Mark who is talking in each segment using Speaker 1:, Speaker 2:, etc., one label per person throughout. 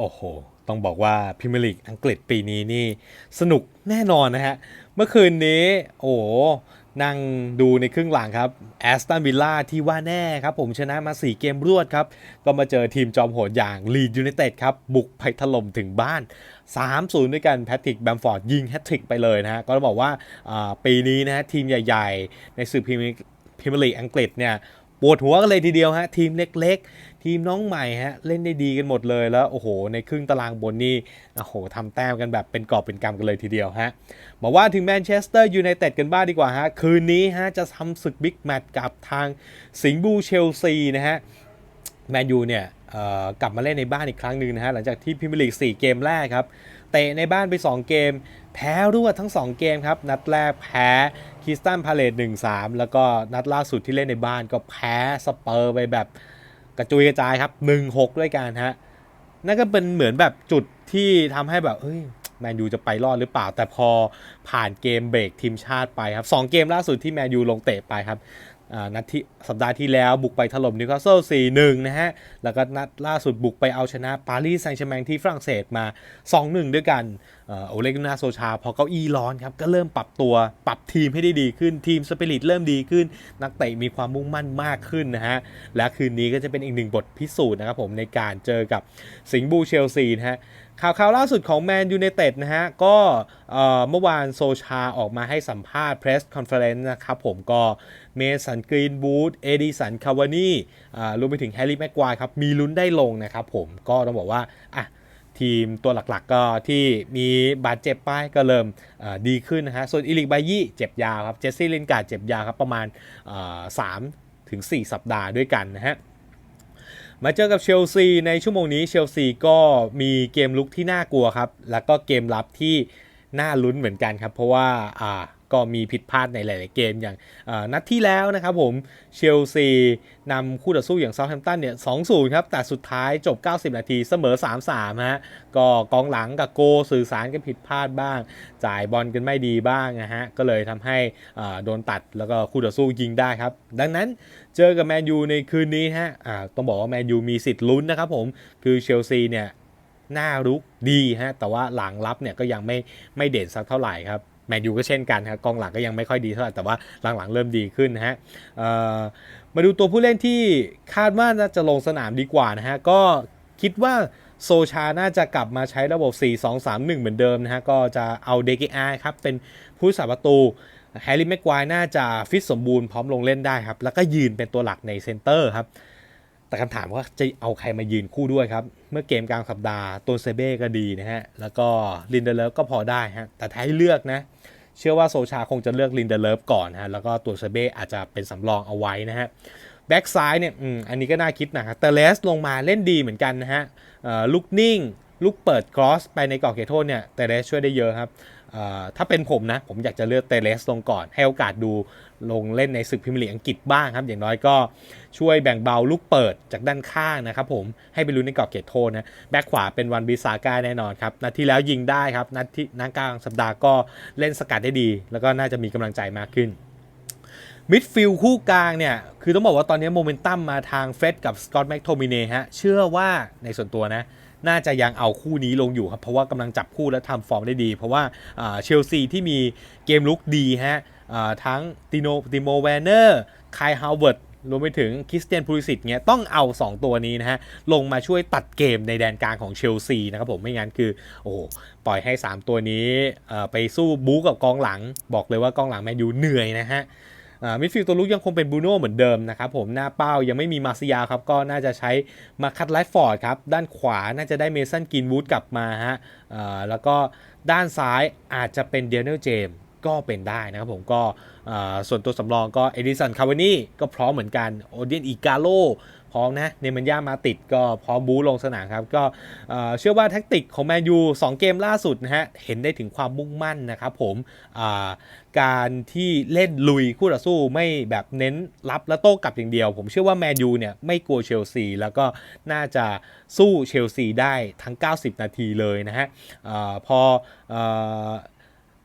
Speaker 1: โอ้โห ต้องบอกว่าพรีเมียร์ลีกอังกฤษปีนี้นี่สนุกแน่นอนนะฮะ เมื่อคืนนี้โอ้นั่งดูในครึ่งหลังครับแอสตันวิลล่าที่ว่าแน่ครับ ผมชนะมา 4 เกมรวดครับ ก็มาเจอทีมจอมโหดอย่างลีดยู n นเต็ดครับ บุกไปถล่มถึงบ้าน 3-0 ด้วยกันแพทริกแบมฟอร์ดยิงแฮตทริกไปเลยนะฮะ ก็ต้องบอกว่าปีนี้นะฮะ ทีมใหญ่ๆ ในศึกพรีเมียร์พรีเมียร์ลีกอังกฤษเนี่ยปวดหัวกันเลยทีเดียวฮะ ทีมเล็กๆ ทีมน้องใหม่ฮะเล่นได้ดีกันหมดเลยแล้วโอ้โห ในครึ่งตารางบนนี่โอ้โหทำแต้มกันแบบเป็นกอบเป็นกำกันเลยทีเดียวฮะมาว่าถึงแมนเชสเตอร์ยูไนเต็ดกันบ้างดีกว่าฮะคืนนี้ฮะจะทำศึกบิ๊กแมตช์กับทางสิงห์บูเชลซีนะฮะแมนยูเนี่ยกลับมาเล่นในบ้านอีกครั้งหนึ่งนะฮะหลังจากที่พรีเมียร์ลีก 4 เกมแรกครับเตะในบ้านไป 2 เกม แพ้รวดทั้ง 2 เกมครับ นัดแรกแพ้คิสตันพาเลต1-3 แล้วก็นัดล่าสุดที่เล่นในบ้านก็แพ้สเปอร์ไปแบบ กระจุยกระจายครับมึงหกด้วยกันฮะนั่นก็เป็นเหมือนแบบจุดที่ทำให้แบบเฮ้ยแมนยูจะไปรอดหรือเปล่า แต่พอผ่านเกมเบรกทีมชาติไปครับสองเกมล่าสุดที่แมนยูลงเตะไปครับ นัดที่สัปดาห์ที่แล้วบุกไปถล่มนิวคาสเซิล 4-1 นะฮะ แล้วก็นัดล่าสุดบุกไปเอาชนะปารีสแซงต์แชร์แมงที่ฝรั่งเศสมา 2-1 ด้วยกันโอเลกุนาโซชา พอเก้าอี้ร้อนครับ ก็เริ่มปรับตัวปรับทีมให้ได้ดีขึ้นทีมสปิริตเริ่มดีขึ้น นักเตะมีความมุ่งมั่นมากขึ้นนะฮะ และคืนนี้ก็จะเป็นอีกหนึ่งบทพิสูจน์นะครับผมในการเจอกับสิงห์บูเชลซีนะฮะ ข่าวข่าวล่าสุดของแมนยู i นเต็ดนะฮะ ก็เมื่อวานโซชาออกมาให้สัมภาษณ์เพรสคอนเฟอเรนซ์นะครับผมก็เมสันกรีนบูธเอดิสันคาวานี่รวมไปถึงแฮร์รี่แม็กควายครับ มีลุ้นได้ลงนะครับผมก็ต้องบอกว่าอะทีมตัวหลักๆก็ที่มีบาดเจ็บไปก็เริ่มดีขึ้นนะฮะ ส่วนอิลิกบายี่เจ็บยาวครับ เจสซี่ลินการ์ดเจ็บยาวครับ ประมาณเอ่อสามถึงสี่สัปดาห์ด้วยกันนะฮะ มาเจอกับเชลซีในชั่วโมงนี้เชลซีก็มีเกมลุกที่น่ากลัวครับ แล้วก็เกมรับที่น่าลุ้นเหมือนกันครับ เพราะว่าอ่า ก็มีผิดพลาดในหลาย ๆ เกมอย่างนัดที่แล้วนะครับผมเชลซีนำคู่ต่อสู้อย่างเซาท์แฮมป์ตันเนี่ย2-0ครับ แต่สุดท้ายจบ 90 นาทีเสมอ 3-3 ฮะ ก็กองหลังกับโกสื่อสารกันผิดพลาดบ้าง จ่ายบอลกันไม่ดีบ้างนะฮะ ก็เลยทำให้โดนตัดแล้วก็คู่ต่อสู้ยิงได้ครับ ดังนั้นเจอกับแมนยูในคืนนี้ฮะต้องบอกว่าแมนยูมีสิทธิ์ลุ้นนะครับผม คือเชลซีเนี่ยหน้ารุกดีฮะ แต่ว่าหลังรับเนี่ยก็ยังไม่ไม่เด่นสักเท่าไหร่ครับ แมนยูก็เช่นกันครับกองหลังก็ยังไม่ค่อยดีเท่าไหร่แต่ว่าหลังๆเริ่มดีขึ้นนะฮะมาดูตัวผู้เล่นที่คาดว่าน่าจะลงสนามดีกว่านะฮะก็คิดว่าโซชาน่าจะกลับมาใช้ระบบ 4-2-3-1 เหมือนเดิมนะฮะ ก็จะเอาเดกอาครับ เป็นผู้สาประตูแฮร์รี่แม็กควายน่าจะฟิตสมบูรณ์พร้อมลงเล่นได้ครับ แล้วก็ยืนเป็นตัวหลักในเซนเตอร์ครับ แต่คำถามว่าจะเอาใครมายืนคู่ด้วยครับ เมื่อเกมกลางสัปดาห์ตัวเซเบ้ก็ดีนะฮะ แล้วก็ลินเดเลฟก็พอได้ฮะ แต่ถ้าให้เลือกนะ เชื่อว่าโซชาคงจะเลือกลินเดเลฟก่อนฮะ แล้วก็ตัวเซเบ้อาจจะเป็นสำรองเอาไว้นะฮะ แบ็กซ้ายเนี่ยออันนี้ก็น่าคิดนะครับแต่เลสลงมาเล่นดีเหมือนกันนะฮะลูกนิ่ง ลูกเปิดครอสไปในกรอบเขตโทษเนี่ยแต่เลสช่วยได้เยอะครับ ถ้าเป็นผมนะ ผมอยากจะเลือกเตเลสลงก่อน ให้โอกาสดูลงเล่นในศึกพรีเมียร์ลีกอังกฤษบ้างครับ อย่างน้อยก็ช่วยแบ่งเบาลูกเปิดจากด้านข้างนะครับผมให้ไปลุ้นในกรอบเขตโทษนะ แบ็กขวาเป็นวันบิซาก้าแน่นอนครับ นัดที่แล้วยิงได้ครับ นัดที่นัดกลางสัปดาห์ก็เล่นสกัดได้ดี แล้วก็น่าจะมีกำลังใจมากขึ้นมิดฟิลด์คู่กลางเนี่ย คือต้องบอกว่าตอนนี้โมเมนตัมมาทางเฟดกับสกอตแม็กโทมิเนฮะเชื่อว่าในส่วนตัวนะ น่าจะยังเอาคู่นี้ลงอยู่ครับเพราะว่ากำลังจับคู่และทำฟอร์มได้ดี เพราะว่าเชลซีที่มีเกมลุกดีฮะทั้งติโนติโมแวนเนอร์คายฮาวเวิร์ดรวมไปถึงคริสเตียนพูลิสิตเนี่ยต้องเอา 2 ตัวนี้นะฮะ ลงมาช่วยตัดเกมในแดนกลางของเชลซีนะครับผมไม่งั้นคือ โอ้โปล่อยให้ 3 ตัวนี้ไปสู้บู๊กับกองหลัง บอกเลยว่ากองหลังแมนยูเหนื่อยนะฮะ มิดฟิลด์ตัวลุกยังคงเป็นบูโน่เหมือนเดิมนะครับผมหน้าเป้ายังไม่มีมาซิยาครับก็น่าจะใช้มาคัตไลฟ์ฟอร์ดครับด้านขวาน่าจะได้เมสันกินวูดกลับมาฮะแล้วก็ด้านซ้ายอาจจะเป็นเดนเนลเจมก็เป็นได้นะครับผมก็ส่วนตัวสำรองก็เอดิสันคาวานี่ก็พร้อมเหมือนกันโอเดียนอิกาโล พร้อมนะเนมันย่ามาติดก็พร้อมบู๊ลงสนามครับ ก็เชื่อว่าแท็กติกของแมนยู2เกมล่าสุดนะฮะเห็นได้ถึงความมุ่งมั่นนะครับผมการที่เล่นลุยคู่ต่อสู้ไม่แบบเน้นรับและโต้กลับอย่างเดียว ผมเชื่อว่าแมนยูเนี่ยไม่กลัวเชลซีแล้วก็น่าจะสู้เชลซีได้ทั้ง 90 นาทีเลยนะฮะอพออ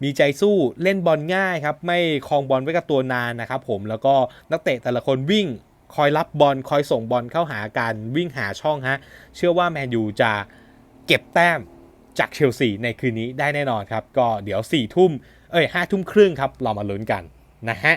Speaker 1: มีใจสู้เล่นบอลง่ายครับ ไม่คลองบอลไว้กับตัวนานนะครับผมแล้วก็นักเตะแต่ละคนวิ่ง คอยรับบอลคอยส่งบอลเข้าหากันวิ่งหาช่องฮะ เชื่อว่าแมนยูจะเก็บแต้มจากเชลซีในคืนนี้ได้แน่นอนครับ ก็เดี๋ยว4ี่ทุ่มเอ้ยห้าทุ่มครึ่งครับ เรามาลุ้นกันนะฮะ